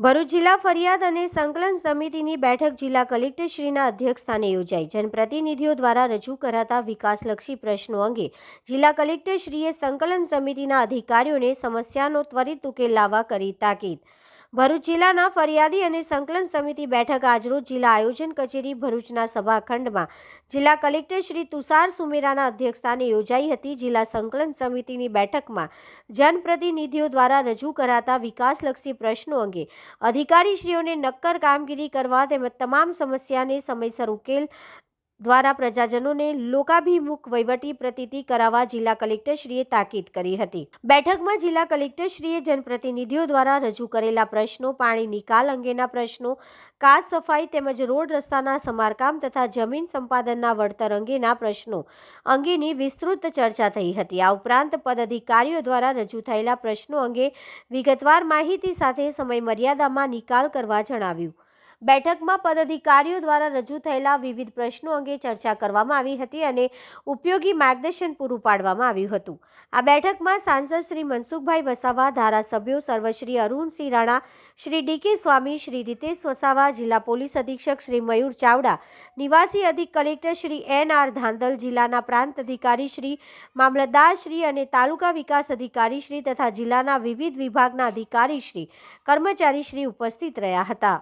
ભરૂચ જિલ્લા ફરિયાદ અને સંકલન સમિતિની બેઠક જિલ્લા કલેક્ટરશ્રીના અધ્યક્ષસ્થાને યોજાઈ. જનપ્રતિનિધિઓ દ્વારા રજૂ કરાતા વિકાસલક્ષી પ્રશ્નો અંગે જિલ્લા કલેક્ટરશ્રીએ સંકલન સમિતિના અધિકારીઓને સમસ્યાનો ત્વરિત ઉકેલ લાવવા કરી તાકીદ. ભરૂચ જિલ્લાના ફરિયાદી અને સંકલન સમિતિ બેઠક આજરોજ જિલ્લા આયોજન કચેરી ભરૂચના સભાખંડમાં. જિલ્લા કલેક્ટર શ્રી તુષાર સુમેરાના અધ્યક્ષસ્થાને યોજાઈ હતી. જિલ્લા સંકલન સમિતિની બેઠકમાં જનપ્રતિનિધિઓ દ્વારા રજૂ કરાતા વિકાસલક્ષી પ્રશ્નો અંગે અધિકારીશ્રીઓને નક્કર કામગીરી કરવા તેમજ તમામ સમસ્યાને સમયસર ઉકેલ દ્વારા પ્રજાજનોને લોકાભિમુખ વહીવટી પ્રતિતિ કરાવવા જિલ્લા કલેક્ટરશ્રીએ તાકીદ કરી હતી. બેઠકમાં જિલ્લા કલેક્ટરશ્રીએ જનપ્રતિનિધિઓ દ્વારા રજૂ કરેલા પ્રશ્નો, પાણી નિકાલ અંગેના પ્રશ્નો, કાચ સફાઈ તેમજ રોડ રસ્તાના સમારકામ તથા જમીન સંપાદનના વળતર અંગેના પ્રશ્નો અંગેની વિસ્તૃત ચર્ચા થઈ હતી. આ ઉપરાંત પદાધિકારીઓ દ્વારા રજૂ થયેલા પ્રશ્નો અંગે વિગતવાર માહિતી સાથે સમય મર્યાદામાં નિકાલ કરવા જણાવ્યું. બેઠકમાં પદાધિકારીઓ દ્વારા રજૂ થયેલા વિવિધ પ્રશ્નો અંગે ચર્ચા કરવામાં આવી હતી અને ઉપયોગી માર્ગદર્શન પૂરું પાડવામાં આવ્યું હતું. આ બેઠકમાં સાંસદ શ્રી મનસુખભાઈ વસાવા, ધારાસભ્યો સર્વશ્રી અરુણસિંહ રાણા, શ્રી ડી કે સ્વામી, શ્રી રીતેશ વસાવા, જિલ્લા પોલીસ અધિક્ષક શ્રી મયુર ચાવડા, નિવાસી અધિક collector Shri N R Dhandhal, જિલ્લાના પ્રાંત અધિકારી શ્રી મામલતદાર શ્રી અને તાલુકા વિકાસ અધિકારી શ્રી તથા જિલ્લાના વિવિધ વિભાગના અધિકારી શ્રી કર્મચારી શ્રી ઉપસ્થિત રહ્યા હતા.